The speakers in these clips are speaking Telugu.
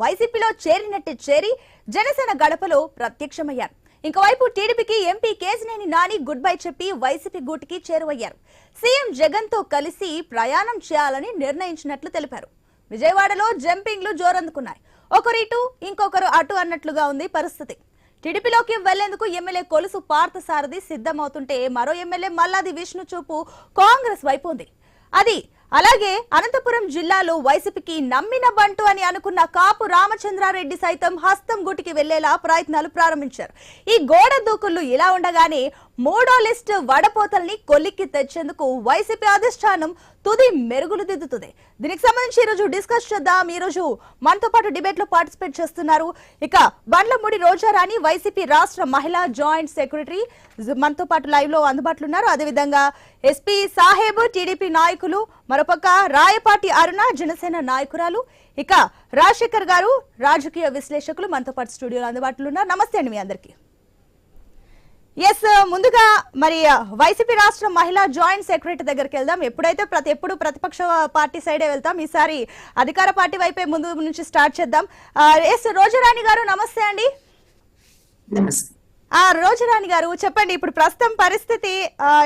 వైసీపీలో చేరినట్టు చేరి జనసేన గడపలో ప్రత్యక్షమయ్యారు. ఇంకోవైపు టీడీపీకి MP Kesineni Nani goodbye చెప్పి వైసీపీ గూటికి చేరువయ్యారు. సీఎం జగన్తో కలిసి ప్రయాణం చేయాలని నిర్ణయించినట్లు తెలిపారు. విజయవాడలో జంపింగ్లు జోరందుకున్నాయి. ఒకరు ఇటు ఇంకొకరు అటు అన్నట్లుగా ఉంది పరిస్థితి. టీడీపీలోకి వెళ్ళేందుకు ఎమ్మెల్యే కొలుసు పార్థసారథి సిద్ధమవుతుంటే మరో ఎమ్మెల్యే మల్లాది విష్ణు చూపు కాంగ్రెస్ వైపు ఉంది. అది అలాగే అనంతపురం జిల్లాలో వైసీపీకి నమ్మిన బంటు అని అనుకున్న కాపు రామచంద్రారెడ్డి సైతం హస్తం గుటికి వెళ్ళేలా ప్రయత్నాలు ప్రారంభించారు. ఈ గోడ దూకుళ్ళు ఇలా ఉండగానే మూడో లిస్టు వడపోతల్ని కొలిక్కి తెచ్చేందుకు వైసీపీ అధిష్టానం తుది మెరుగులు దిద్దుతుంది దీనికి సంబంధించి ఈ రోజు డిస్కస్ చేద్దాం. ఈ రోజు మనతో పాటు డిబేట్లో పార్టిసిపేట్ చేస్తున్నారు. ఇక బండ్లమూడి రోజారాణి వైసీపీ రాష్ట్ర మహిళా జాయింట్ సెక్రటరీ. మనతో పాటు లైవ్లో అందుబాటులో ఉన్నారు. అదేవిధంగా ఎస్పీ సాహెబ్ టీడీపీ నాయకులు. మరోపక్క రాయపాటి అరుణ జనసేన నాయకురాలు. ఇక రాజశేఖర్ గారు రాజకీయ విశ్లేషకులు మనతో పాటు స్టూడియోలో అందుబాటులో ఉన్నారు. నమస్తే అండి మీ అందరికీ. ఎస్ ముందుగా మరి వైసీపీ రాష్ట్ర మహిళా జాయింట్ సెక్రటరీ దగ్గరికి వెళ్దాం. ఎప్పుడైతే ప్రతి ఎప్పుడు ప్రతిపక్ష పార్టీ సైడే వెళ్తాం ఈసారి అధికార పార్టీ వైపే ముందు నుంచి స్టార్ట్ చేద్దాం. ఎస్ రోజురాణి గారు నమస్తే అండి. రోజురాణి గారు చెప్పండి ఇప్పుడు ప్రస్తుతం పరిస్థితి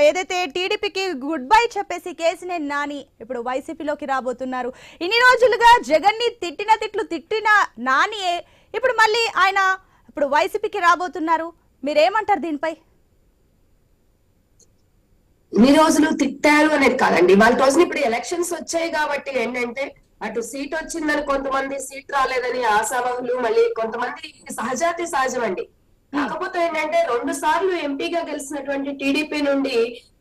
ఏదైతే టీడీపీకి గుడ్ బై చెప్పేసి కేసినేని నాని ఇప్పుడు వైసీపీలోకి రాబోతున్నారు. ఇన్ని రోజులుగా జగన్ని తిట్టిన తిట్లు తిట్టిన నానియే ఇప్పుడు మళ్ళీ ఆయన ఇప్పుడు వైసీపీకి రాబోతున్నారు. మీరేమంటారు దీనిపై? ఇన్ని రోజులు తిట్టారు అనేది కాదండి. వాళ్ళ రోజున ఇప్పుడు ఎలక్షన్స్ వచ్చాయి కాబట్టి ఏంటంటే అటు సీట్ వచ్చిందని కొంతమంది సీట్ రాలేదని ఆశావహులు మళ్ళీ కొంతమంది సహజాతి సహజం అండి కాకపోతే ఏంటంటే రెండు సార్లు ఎంపీగా గెలిచినటువంటి టీడీపీ నుండి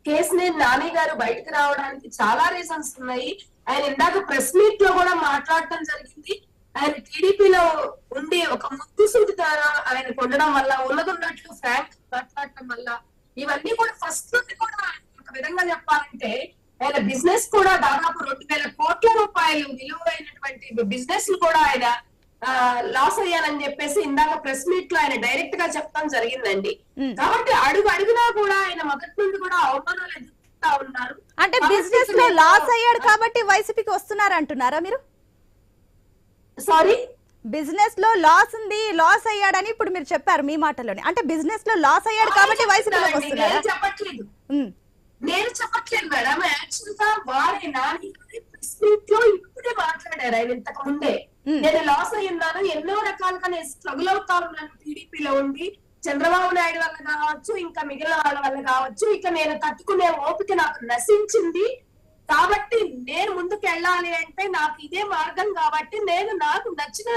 కేసినేని నాని గారు బయటకు రావడానికి చాలా రీజన్స్ ఉన్నాయి. ఆయన ఇందాక ప్రెస్ మీట్లో కూడా మాట్లాడటం జరిగింది. ఆయన టీడీపీలో ఉండి ఒక ముద్దు సూటితారా ఆయన ఉండడం వల్ల ఉన్నదున్నట్లు ఫ్రాంక్ మాట్లాడటం వల్ల ఇవన్నీ కూడా ఫస్ట్ నుండి కూడా ఒక విధంగా చెప్పాలంటే ఆయన బిజినెస్ కూడా దాదాపు రెండు వేల కోట్ల రూపాయలు విలువైనటువంటి బిజినెస్ కూడా ఆయన లాస్ అయ్యానని చెప్పేసి ఇందాక ప్రెస్ మీట్లో ఆయన డైరెక్ట్గా చెప్పడం జరిగిందండి. కాబట్టి అడుగు అడుగునా కూడా ఆయన మొదటి నుండి కూడా అవమానాలు ఎదుర్కొంటా ఉన్నారు. అంటే బిజినెస్లో లాస్ అయ్యాడు కాబట్టి వైసీపీకి వస్తున్నారు అంటున్నారా మీరు? సారీ బిజినెస్లో లాస్ ఉంది లాస్ అయ్యాడని ఇప్పుడు మీరు చెప్పారు మీ మాటలోనే అంటే బిజినెస్లో లాస్ అయ్యాడు కాబట్టి వైసీపీలోకి వస్తున్నారా నేను చెప్పట్లేదు. నేను చెప్పట్లేదు మేడం యాక్చువల్గా వారి నాని లో ఇప్పుడే మాట్లాడారు. ఆయన ఇంతకు ముందే. నేను లాస్ అయి ఉన్నాను. ఎన్నో రకాలుగా నేను స్ట్రగుల్ అవుతా ఉన్నాను. టీడీపీలో ఉండి చంద్రబాబు నాయుడు వల్ల కావచ్చు ఇంకా మిగిలిన వాళ్ళ వల్ల కావచ్చు. ఇక నేను తట్టుకునే ఓపిక నాకు నశించింది. కాబట్టి నేను ముందుకు వెళ్ళాలి అంటే నాకు ఇదే మార్గం కాబట్టి నేను నాకు నచ్చిన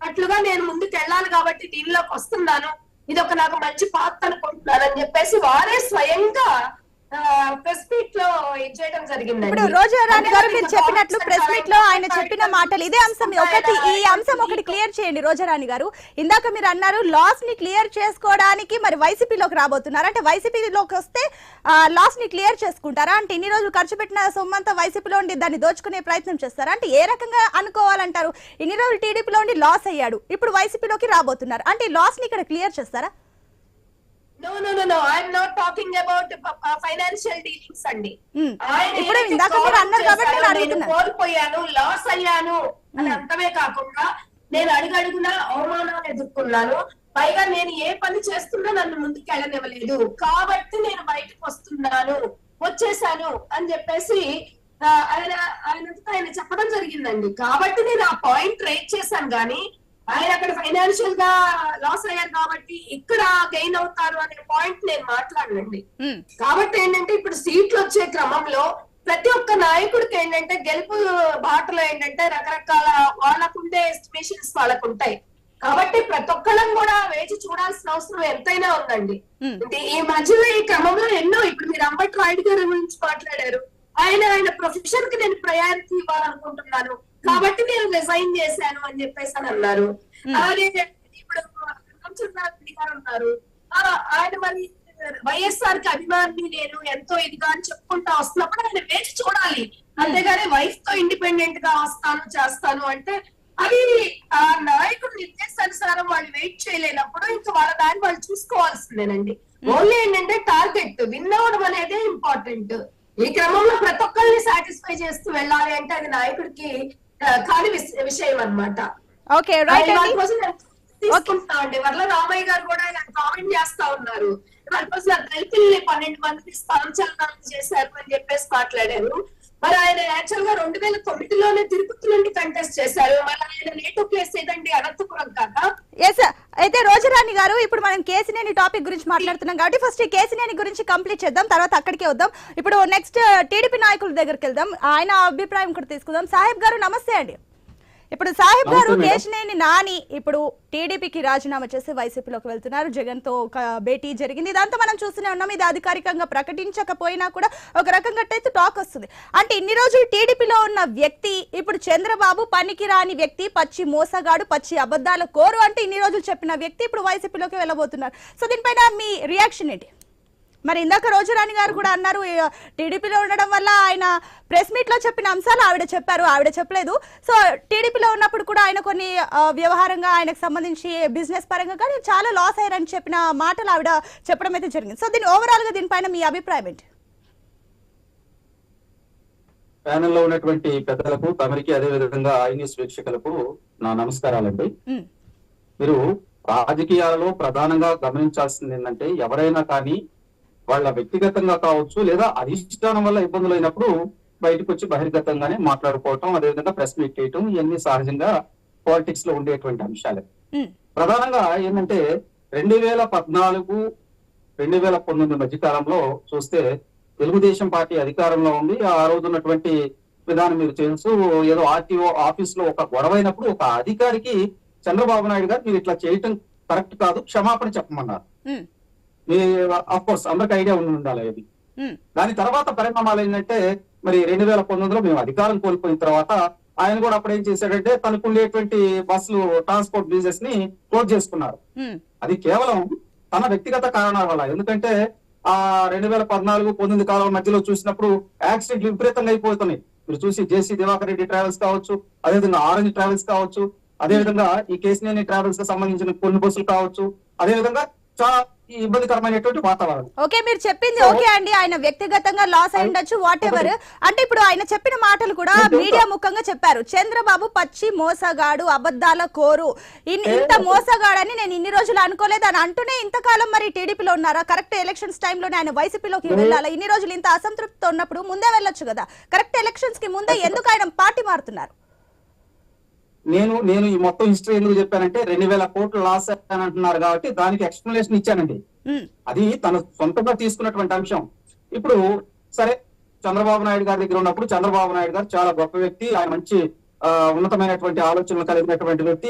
అట్లుగా నేను ముందుకు వెళ్ళాలి కాబట్టి దీనిలోకి వస్తున్నాను. ఇది ఒక నాకు మంచి పాత్ర అనుకుంటున్నాను అని చెప్పేసి వారే స్వయంగా ప్రెస్ మీట్లో ఇది చేయడం జరిగింది ఇప్పుడు రోజారాణి గారు మీరు చెప్పినట్లు ప్రెస్ మీట్లో ఆయన చెప్పిన మాటలు ఇదే అంశం. ఒకటి ఈ అంశం క్లియర్ చేయండి రోజారాణి గారు. ఇందాక మీరు అన్నారు లాస్ని క్లియర్ చేసుకోవడానికి మరి వైసీపీలోకి రాబోతున్నారు. అంటే వైసీపీలోకి వస్తే లాస్ని క్లియర్ చేసుకుంటారా? అంటే ఇన్ని రోజులు ఖర్చు పెట్టిన సొమ్మంతా వైసీపీలో ఉండి దాన్ని దోచుకునే ప్రయత్నం చేస్తారా? అంటే ఏ రకంగా అనుకోవాలంటారు? ఇన్ని రోజులు టీడీపీలో ఉండి లాస్ అయ్యాడు. ఇప్పుడు వైసీపీలోకి రాబోతున్నారు. అంటే లాస్ని ఇక్కడ క్లియర్ చేస్తారా? No no no no I'm not talking about financial dealings అండి. Hmm. ఆయన అడుగుతున్నాను. కోల్పోయాను లాస్ అయ్యాను. అని అంతమే కాకుండా నేను అడుగడుగునా అవమానాలు ఎదుర్కొన్నాను. పైగా నేను ఏ పని చేస్తున్నా నన్ను ముందుకు వెళ్ళనివ్వలేదు కాబట్టి నేను బయటకు వస్తున్నాను. వచ్చేసాను అని చెప్పేసి ఆయన ఆయన ఆయన చెప్పడం జరిగిందండి. కాబట్టి నేను ఆ పాయింట్ రేట్ చేశాను కానీ ఆయన అక్కడ ఫైనాన్షియల్గా లాస్ అయ్యారు కాబట్టి ఇక్కడ గెయిన్ అవుతారు అనే పాయింట్ నేను మాట్లాడనండి. కాబట్టి ఏంటంటే ఇప్పుడు సీట్లు వచ్చే క్రమంలో ప్రతి ఒక్క నాయకుడికి ఏంటంటే గెలుపు బాటలో ఏంటంటే రకరకాల వాళ్ళకుండే ఎస్టిమేషన్స్ వాళ్ళకు ఉంటాయి కాబట్టి ప్రతి ఒక్కళ్ళం కూడా వేచి చూడాల్సిన అవసరం ఎంతైనా ఉందండి. అంటే ఈ మధ్యలో ఈ క్రమంలో ఎన్నో ఇప్పుడు మీరు అంబట్ రాయుడు గారి గురించి మాట్లాడారు. ఆయన ఆయన ప్రొఫెషన్కి నేను ప్రయారిటీ ఇవ్వాలనుకుంటున్నాను. కాబట్టి నేను రిజైన్ చేశాను అని చెప్పేసి అని అన్నారు. అలాగే ఇప్పుడు ఉన్నారు. ఆయన మరి వైఎస్ఆర్కి అభిమాని నేను ఎంతో ఇదిగా అని చెప్పుకుంటా వస్తున్నప్పుడు ఆయన వేచి చూడాలి. అంతేగాని వైఫ్తో ఇండిపెండెంట్గా వస్తాను చేస్తాను అంటే అది ఆ నాయకుడు నిర్దేశానుసారం వాళ్ళు వెయిట్ చేయలేనప్పుడు ఇంకా వాళ్ళ దాన్ని వాళ్ళు చూసుకోవాల్సిందేనండి. ఓన్లీ ఏంటంటే టార్గెట్ విన్ అవ్వడం అనేది ఇంపార్టెంట్. ఈ క్రమంలో ప్రతి ఒక్కరిని సాటిస్ఫై చేస్తూ వెళ్ళాలి అంటే అది నాయకుడికి కాని విష- విషయం అన్నమాట. ఓకే రైట్ ఇవాళ అండి. వరల రామయ్య గారు కూడా కామెంట్ చేస్తా ఉన్నారు. పర్పస్ కోసం దళితుల్ని పన్నెండు మందిని స్థానచలనం చేశారు అని చెప్పేసి మాట్లాడారు. మరి ఆయన యాక్చువల్గా రెండు వేల తొమ్మిదిలోనే తిరుపతి నుండి కంటెస్ట్ చేశారు. మరి ఆయన నేటివ్ ప్లేస్ ఏదండి? అనంతపురం కాదా? ఎస్ అయితే రోజరాణి గారు ఇప్పుడు మనం కేసినేని టాపిక్ గురించి మాట్లాడుతున్నాం కాబట్టి ఫస్ట్ కేసినేని గురించి కంప్లీట్ చేద్దాం తర్వాత అక్కడికే వద్దాం. ఇప్పుడు నెక్స్ట్ టీడీపీ నాయకుల దగ్గరికి వెళ్దాం. ఆయన అభిప్రాయం కూడా తీసుకుందాం. సాహెబ్ గారు నమస్తే అండి. ఇప్పుడు సాహెబ్ గారు. కేశినేని నాని ఇప్పుడు టీడీపీకి రాజీనామా చేసి వైసీపీలోకి వెళ్తున్నారు. జగన్తో ఒక భేటీ జరిగింది. ఇదంతా మనం చూస్తూనే ఉన్నాం. ఇది అధికారికంగా ప్రకటించకపోయినా కూడా ఒక రకంగా అయితే టాక్ వస్తుంది. అంటే ఇన్ని రోజులు టీడీపీలో ఉన్న వ్యక్తి ఇప్పుడు చంద్రబాబు పనికి రాని వ్యక్తి పచ్చి మోసగాడు పచ్చి అబద్ధాల కోరు అంటే ఇన్ని రోజులు చెప్పిన వ్యక్తి ఇప్పుడు వైసీపీలోకి వెళ్ళబోతున్నారు. సో దీనిపైన మీ రియాక్షన్ ఏంటి? మరి ఇందాక రోజురాణి గారు కూడా అన్నారు టీడీపీలో ఉండడం వల్ల ఆయన ప్రెస్ మీట్లో చెప్పిన అంశాలు ఆవిడ చెప్పారు ఆవిడ చెప్పలేదు. సో టీడీపీలో ఉన్నప్పుడు కూడా ఆయన కొన్ని వ్యవహారంగా ఆయనకు సంబంధించి బిజినెస్ పరంగా కానీ చాలా లాస్ అయ్యారని చెప్పిన మాటలు ఆవిడ చెప్పడం అయితే జరిగింది. సో దీని ఓవరాల్గా దీనిపైన మీ అభిప్రాయం ఏంటి? ప్యానెల్లో ఉన్నటువంటి పెద్దలకు తమరికి అదే విధంగా ఐ న్యూస్ వీక్షకులకు నా నమస్కారాలండి. మీరు రాజకీయాలలో ప్రధానంగా గమనించాల్సింది ఏంటంటే ఎవరైనా కానీ వాళ్ళ వ్యక్తిగతంగా కావచ్చు లేదా అధిష్టానం వల్ల ఇబ్బందులు అయినప్పుడు బయటకు వచ్చి బహిర్గతంగానే మాట్లాడుకోవటం అదేవిధంగా ప్రెస్ మీట్ చేయటం ఇవన్నీ సహజంగా పాలిటిక్స్లో ఉండేటువంటి అంశాలే. ప్రధానంగా ఏంటంటే రెండు వేల పద్నాలుగు రెండు వేల పంతొమ్మిది మధ్య కాలంలో చూస్తే తెలుగుదేశం పార్టీ అధికారంలో ఉంది. ఆ రోజు ఉన్నటువంటి విధానం మీరు తెలుసు. ఏదో ఆర్టీఓ ఆఫీస్లో ఒక గొడవ అయినప్పుడు ఒక అధికారికి చంద్రబాబు నాయుడు గారు మీరు ఇట్లా చేయటం కరెక్ట్ కాదు క్షమాపణ చెప్పమన్నారు. కోర్స్ అందరికి ఐడియా ఉండి ఉండాలి అది. దాని తర్వాత పరిణామాలు ఏంటంటే మరి రెండు వేల పంతొమ్మిదిలో మేము అధికారం కోల్పోయిన తర్వాత ఆయన కూడా అప్పుడు ఏం చేశాడంటే తనకు ఉండేటువంటి బస్సులు ట్రాన్స్పోర్ట్ బిజినెస్ని క్లోజ్ చేసుకున్నారు అది కేవలం తన వ్యక్తిగత కారణాల వల్ల. ఎందుకంటే ఆ రెండు వేల పద్నాలుగు పంతొమ్మిది కాలం మధ్యలో చూసినప్పుడు యాక్సిడెంట్లు విపరీతంగా అయిపోతున్నాయి. మీరు చూసి జేసీ దివాకర్ రెడ్డి ట్రావెల్స్ కావచ్చు అదేవిధంగా ఆరెంజ్ ట్రావెల్స్ కావచ్చు అదేవిధంగా ఈ కేసినేని ట్రావెల్స్కి సంబంధించిన కొన్ని బస్సులు కావచ్చు అదేవిధంగా చాలా ఇబ్బందికరమైనటువంటి వాతావరణం. ఓకే మీరు చెప్పింది ఓకే అండి. ఆయన వ్యక్తిగతంగా లాస్ అయి ఉండొచ్చు వాట్ ఎవర్ అంటే ఇప్పుడు ఆయన చెప్పిన మాటలు కూడా. మీడియా ముఖంగా చెప్పారు. చంద్రబాబు పచ్చి మోసగాడు అబద్ధాల కోరు. ఇంత మోసగాడని నేను ఇన్ని రోజులు అనుకోలేదు. అని అంటూనే ఇంతకాలం మరి టీడీపీలో ఉన్నారా? కరెక్ట్ ఎలక్షన్స్ టైంలోనే ఆయన వైసీపీలోకి వెళ్ళాలా? ఇన్ని రోజులు ఇంత అసంతృప్తితో ఉన్నప్పుడు ముందే వెళ్ళొచ్చు కదా. కరెక్ట్ ఎలక్షన్స్కి ముందే ఎందుకు ఆయన పార్టీ మారుతున్నారు? నేను నేను ఈ మొత్తం హిస్టరీ ఎందుకు చెప్పానంటే రెండు వేల కోట్లు లాస్ అని అంటున్నారు కాబట్టి దానికి ఎక్స్ప్లెనేషన్ ఇచ్చానండి. అది తన సొంతంగా తీసుకున్నటువంటి అంశం. ఇప్పుడు సరే చంద్రబాబు నాయుడు గారి దగ్గర ఉన్నప్పుడు చంద్రబాబు నాయుడు గారు చాలా గొప్ప వ్యక్తి. ఆయన మంచి ఉన్నతమైనటువంటి ఆలోచనలు కలిగినటువంటి వ్యక్తి.